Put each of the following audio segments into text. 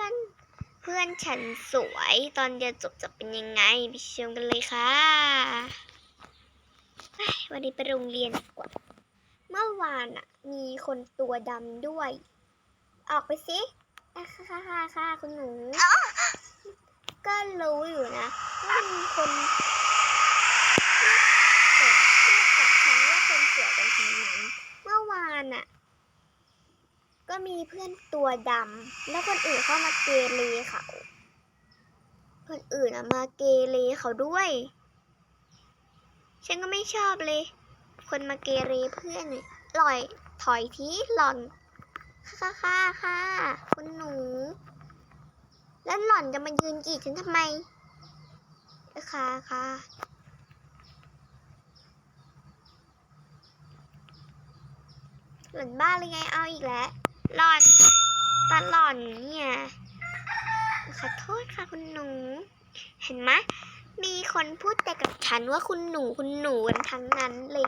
พื่อนเพื่อนฉันสวยตอนเรียนจบจะเป็นยังไงไปชมกันเลยค่ะ วันนี้ไปโรงเรียนดีกว่า เมื่อวานอะมีคนตัวดำด้วย ออกไปสิค่ะค่ะค่ะคุณหนู ก็รู้อยู่นะว่ามีคนเรียกกับฉันว่าคนสวยกันทั้งนั้นเมื่อวานอะ ก็มีเพื่อนตัวดำแล้วคนอื่นเข้ามาเกเรเขา คนอื่นอะมาเกเรเขาด้วย ฉันก็ไม่ชอบเลย คนมาเกเรเพื่อนลอยถอยทีหล่อนค่ะค่ะค่ะคุณหนู แล้วหล่อนจะมายืนกีดฉันทำไมค่ะค่ะหล่อนบ้าเลยไงเอาอีกแล้ว หล่อนตาหล่อนเนี่ยขอโทษค่ะคุณหนู เห็นไหมมีคนพูดแต่กับฉันว่าคุณหนูคุณหนูกันทั้งนั้นเลย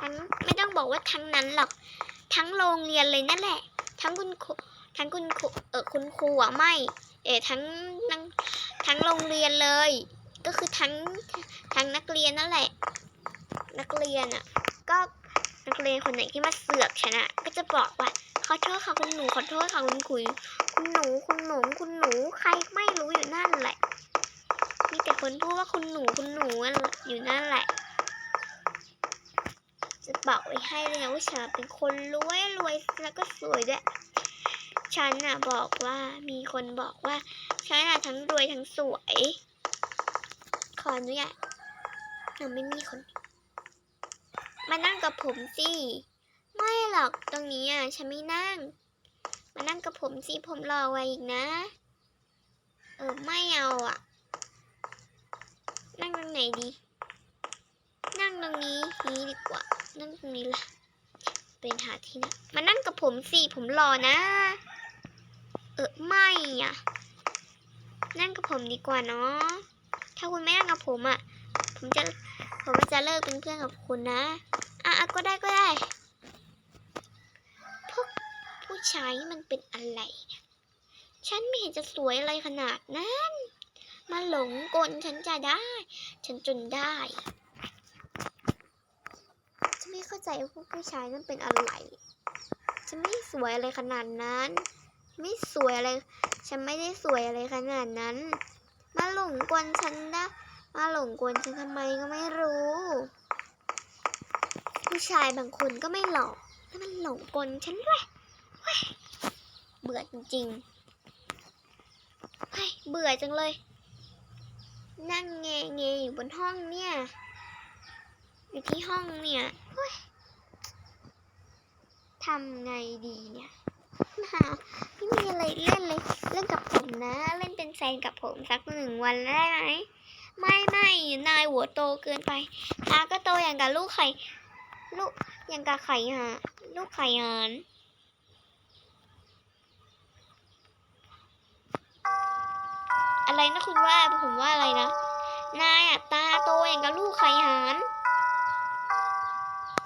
ทั้งไม่ต้องบอกว่าทั้งนั้นหรอก ทั้งโรงเรียนเลยนั่นแหละ ทั้งคุณครูทั้งคุณครูเออคุณครูอะไม่ เออทั้งทั้งทั้งโรงเรียนเลย ก็คือทั้งทั้งนักเรียนนั่นแหละ นักเรียนอะก็นักเรียนคนไหนที่มาเสือกฉันอะก็จะบอกว่า อโทษค่ะคุณหนูขอโทษค่ะคุณคุยคุณหนูคุณหนูคุณหนูใครไม่รู้อยู่นั่นแหละ มีแต่คนพูดว่าคุณหนูคุณหนูอยู่นั่นแหละ จะบอกไว้ให้เลยนะว่าฉันเป็นคนรวยรวยแล้วก็สวยด้วยฉันน่ะบอกว่ามีคนบอกว่าฉันน่ะทั้งรวยทั้งสวย ขออนุญาตยังไม่มีคน มานั่งกับผมสิ ไม่หรอกตรงนี้อะฉันไม่นั่ง มานั่งกับผมสิผมรอไว้อีกนะ เออไม่เอาอะ นั่งตรงไหนดี นั่งตรงนี้นี้ดีกว่า นั่งตรงนี้ล่ะ เป็นหาที่นั่งมานั่งกับผมสิผมรอนะ เออไม่อะ นั่งกับผมดีกว่าเนาะถ้าคุณไม่นั่งกับผมอะ ผมจะผมจะเลิกเป็นเพื่อนกับคุณนะ อะอะก็ได้ก็ได้ ผู้มันเป็นอะไรเนี่ยฉันไม่เห็นจะสวยอะไรขนาดนั้น มาหลงกลฉันจะได้ ฉันจนได้ฉันไม่เข้าใจว่าพวกผู้ชายนั่นเป็นอะไร ฉันไม่สวยอะไรขนาดนั้น ไม่สวยอะไร ฉันไม่ได้สวยอะไรขนาดนั้น มาหลงกลฉันนะมาหลงกลฉันทำไมก็ไม่รู้ ผู้ชายบางคนก็ไม่หล่อแล้วมันหลงกลฉันด้วยเฮ้ย บื่อจริงๆเฮ้ยเบื่อจังเลย นั่งแงเงอยู่บนห้องเนี่ย อยู่ที่ห้องเนี่ยเฮ้ยทำไงดีเนี่ยมาไม่มีอะไรเล่นเลย เล่นกับผมนะ เล่นเป็นแฟนกับผมสักหนึ่งวันได้ไหม ไม่ไม่นายหัวโตเกินไปตาก็โตอย่างกับลูกไข่ ลูกอย่างกับไข่หาลูกไข่หาน อะไรนะคุณว่าผมว่าอะไรนะ นายอะตาโตอย่างกับลูกไข่หาน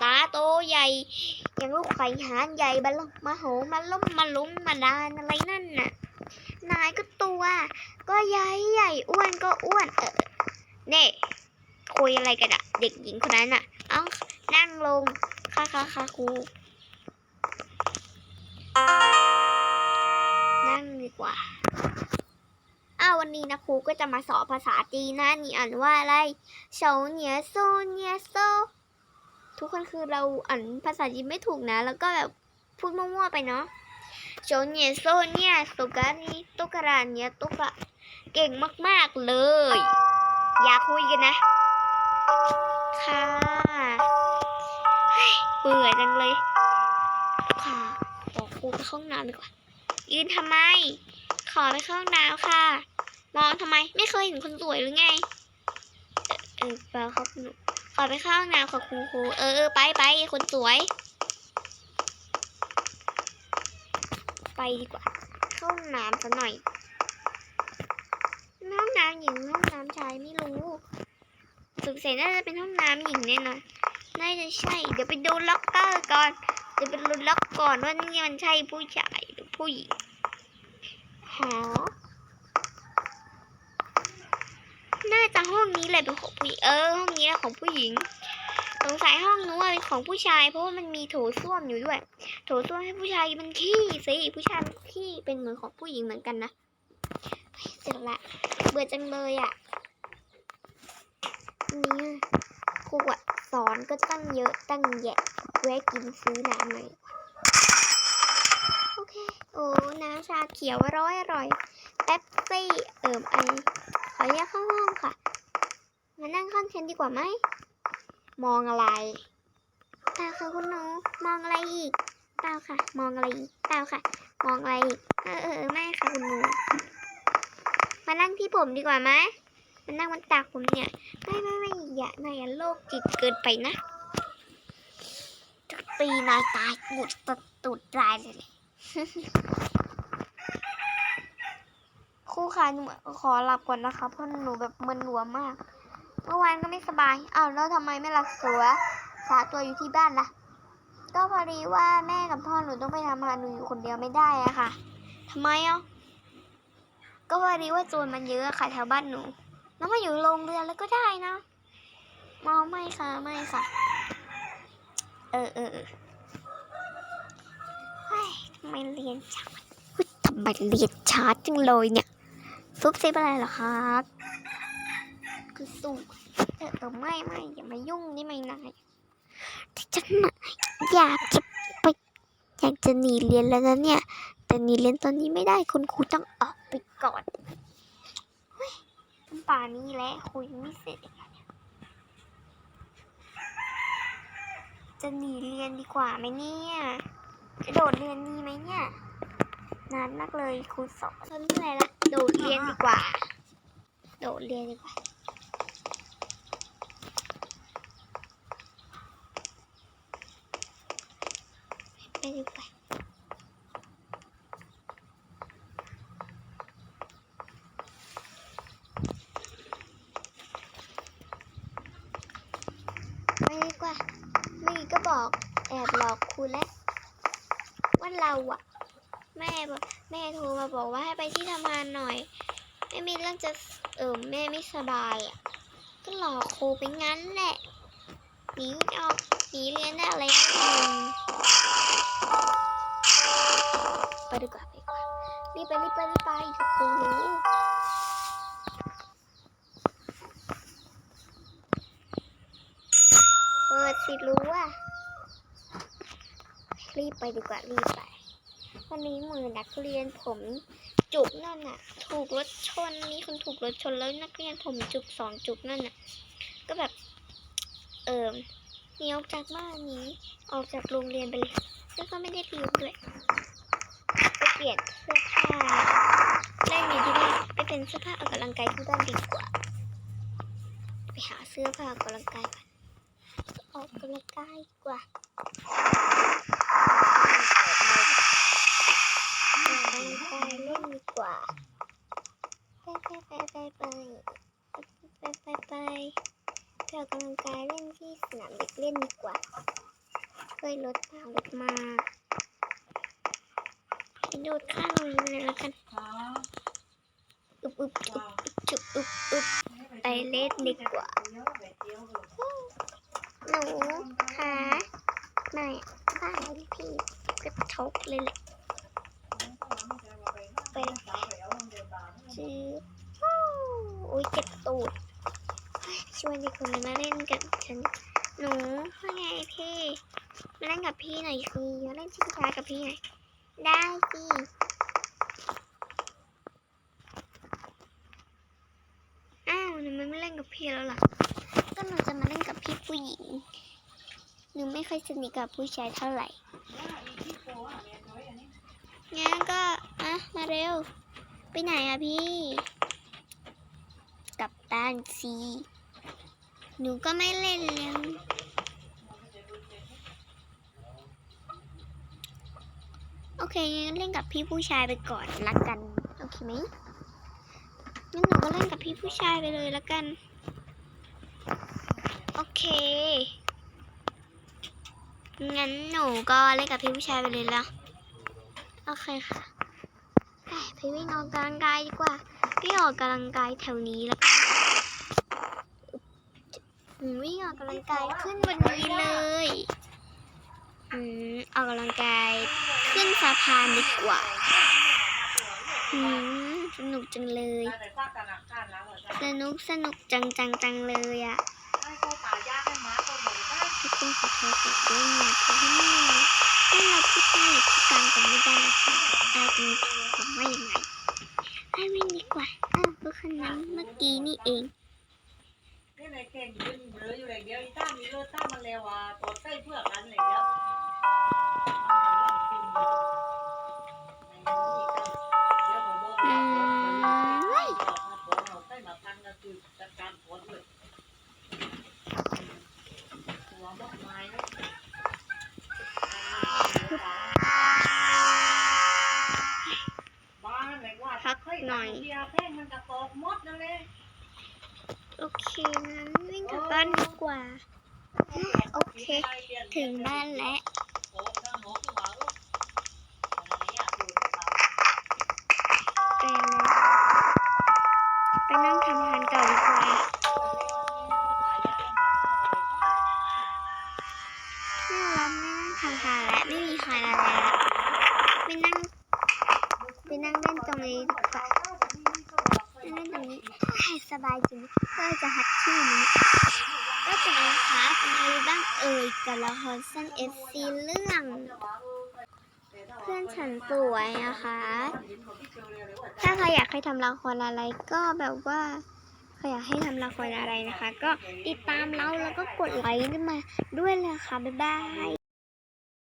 ตาโตใหญ่อย่างลูกไข่หานใหญ่บะลมมาโหมาล้มมาล้มมาดานอะไรนั่นน่ะ นายก็ตัว ก็ใหญ่ใหญ่อ้วนก็อ้วนเออเน่คุยอะไรกันอะเด็กหญิงคนนั้นอะเอ้านั่งลงค่ะค่ะค่ะครูนั่งดีกว่า อ้าวันนี้นะครูก็จะมาสอนภาษาจีนนะนี่อ่านว่าอะไรเฉาเหนียโซเนียโซทุกคนคือเราอ่านภาษาจีนไม่ถูกนะ แล้วก็แบบพูดมั่วๆไปเนาะโจเนียโซเนี่ยตุกานีตุกราเนี่ยตุกะเก่งมากๆเลย อย่าคุยกันนะ ค่ะเบื่อจังเลย ค่ะขอครูไปข้าห้องน้ำดีกว่า ยืนทำไมขอไปเข้าห้องน้ำค่ะ มองทำไมไม่เคยเห็นคนสวยหรือไง เออเออปล่าครับหนูขอไปเข้าห้องน้ำค่ะคุณครูเออไปไปคนสวย ไปดีกว่า เข้าห้องน้ำสักหน่อยห้องน้ำหญิงห้องน้ำชายไม่รู้สุกเสร็จน่าจะเป็นห้องน้ำหญิงแน่นอนน่าจะใช่ เดี๋ยวไปดูล็อกเกอร์ก่อนเดี๋ยวไปดูล็อกก่อนว่านี่มันใช่ผู้ชายหรือผู้หญิงหอ น่าจะห้องนี้เลยเป็นของผู้หญิงเออห้องนี้แหละของผู้หญิง สงสัยห้องนู้นเป็นของผู้ชาย เพราะว่ามันมีโถส้วมอยู่ด้วย โถส้วมให้ผู้ชายมันขี้สิผู้ชายขี้เป็นเหมือนของผู้หญิงเหมือนกันนะเสร็จละเบื่อจังเลยอะนี่ครูอะสอนก็ตั้งเยอะตั้งแยะแวะกินซื้อน้ำหน่อยโอเค โอ้ น้ำชาเขียวอร่อยอร่อยเป๊ปซี่ เอิมไอ ขออนุญาตเข้าห้องค่ะ มานั่งข้างฉันดีกว่าไหม มองอะไรเปล่าค่ะคุณหนู มองอะไรอีกเปล่าค่ะ มองอะไรอีกเปล่าค่ะ มองอะไรอีก เออเออไม่ค่ะคุณหนู มานั่งที่ผมดีกว่าไหมมานั่งบนตักผมเนี่ย ไม่ไม่ไม่อย่านายโลกจิตเกินไปนะจะตีนายตายตูดตุดตูดตายเลย ครู่ค่ะหนูขอหลับก่อนนะคะเพราะหนูแบบมึนหัวมาก เมื่อวานก็ไม่สบายอ้าวแล้วทำไมไม่รักษาษาตัวอยู่ที่บ้านล่ะ ก็พอดีว่าแม่กับพ่อหนูต้องไปทำงานหนูอยู่คนเดียวไม่ได้อะค่ะทำไมอะก็พอดีว่าโจรมันเยอะค่ะแถวบ้านหนู แล้วมาอยู่โรงเรือนแล้วก็ได้นะมองไม่ค่ะไม่ค่ะ เออเออเออทำไมเรียนช้าทำไมเรียนช้าจังเลยเนี่ย ซุปซิปอะไรเหรอครับ คือสูเออเอไม่ไม่อย่ามายุ่งนี่ไม่นายที่ฉันอยากจะไปอยากจะหนีเรียนแล้วนะเนี่ย แต่หนีเรียนตอนนี้ไม่ได้คุณครูต้องออกไปก่อนเฮ้ยป่านี้แหละคุยงไม่เสร็จจะหนีเรียนดีกว่าไหมเนี่ย จะโดดเรียนดีไหมเนี่ย นานมากเลยครูสอนทนไม่ไหวละโดดเรียนดีกว่า โดดเรียนดีกว่า ไปดีกว่าไปดีกว่าเมื่อกี้ก็บอกแอบหลอกครูแล้วว่าเราอะ แม่บอกแม่โทรมาบอกว่าให้ไปที่ทำงานหน่อยไม่มีเรื่องจะเออแม่ไม่สบายอะก็หลอกครูไปงั้นแหละหนีออกหนีเรียนได้อะไรอย่างหนึ่ไปดีกว่าไปดีกว่ารีบไปรีบไปรีบไปครูเปิดสิรู้อะรีบไปดีกว่ารีบไป วันนี้มือนักเรียนผมจุกนั่นน่ะ ถูกรถชนมีคนถูกรถชนแล้วนักเรียนผมจุกสองจุกนั่นน่ะ ก็แบบ เอิมหนีออกจากบ้านนี้ ออกจากโรงเรียนไปเลยแล้วก็ไม่ได้เรียนด้วยไปเปลี่ยนเสื้อผ้าเล่นอยู่ที่บ้านไปเป็นเสื้อผ้าออกกำลังกายที่บ้านดีกว่า ไปหาเสื้อผ้าออกกำลังกายก่อนออกกำลังกายดีกว่า ออกกำลังกายเล่นดีกว่าไปไปไปไปไปไปไปไปไปออกกำลังกายเล่นที่สนามเด็กเล่นดีกว่าเคยรถมารถมาไปดูดข้างนี้เลยแล้วกันอึบอึบอึบอึบจุบอึบอึบไปเล่นดีกว่าหนูคะไม่อยบ้านพี่กระทกเลยแหละ ไปจือฮู้อุ้ยเจ็บตูดชวนเด็กคนนั้มาเล่นกับฉัน หนูว่าไงพี่ มาเล่นกับพี่หน่อยสิมาเล่นชิงช้ากับพี่หน่อย ได้สิอ้าวทำไมไม่เล่นกับพี่แล้วล่ะ ก็หนูจะมาเล่นกับพี่ผู้หญิง หนูไม่ค่อยสนิทกับผู้ชายเท่าไหร่งั้นก็ มาเร็ว ไปไหนอะพี่ กับตานซี หนูก็ไม่เล่นแล้วโอเคงั้นเล่นกับพี่ผู้ชายไปก่อนละกัน โอเคไหมงั้นหนูก็เล่นกับพี่ผู้ชายไปเลยละกัน โอเค งั้นหนูก็เล่นกับพี่ผู้ชายไปเลยละโอเคค่ะ วิ่งออกกำลังกายดีกว่าพี่ออกกำลังกายแถวนี้แล้วกันอืมวิ่งออกกำลังกายขึ้นบนนี้เลยอืมออกกำลังกายขึ้นสะพานดีกว่าอืมสนุกจังเลย สนุกสนุกจังจังจังเลยอะทุกคนขอโทษขอโทษนะเพราะว่าไม่ เราพูดได้หรือพูดกลางกันไม่ได้นะคะอะไรจริงผมว่ายังไงให้วิ่งดีกว่าอ้าวก็คนนั้นเมื่อกี้นี่เองนี่ในเก่งยืนเหลืออยู่อย่างเดียวอีต้ามีเลือดต้ามันเร็วอะตัวใส่เพื่อกันอย่างเดียวอืมเฮ้ยเราใส่มาพันก็คือจัดการผลเลยหัวมากมายนะบ้านไหนว่าเบียร์แพ่งมันกระตอกมดนั่นเลย โอเค งั้นวิ่งกลับบ้านดีกว่า โอเค ถึงบ้านแล้ว ให้สบายจริงก็จะฮัดชื่อนี้ก็จะนะคะเป็นอะไรบ้างเอ่ยกับละครสั้น FC เรื่อง เพื่อนฉันป่วยนะคะ ถ้าใครอยากให้ทำละครอะไรก็แบบว่าใครอยากให้ทำละครอะไรนะคะ ก็ติดตามเราแล้วก็กดไลค์มาด้วยเลยค่ะ บ๊ายบาย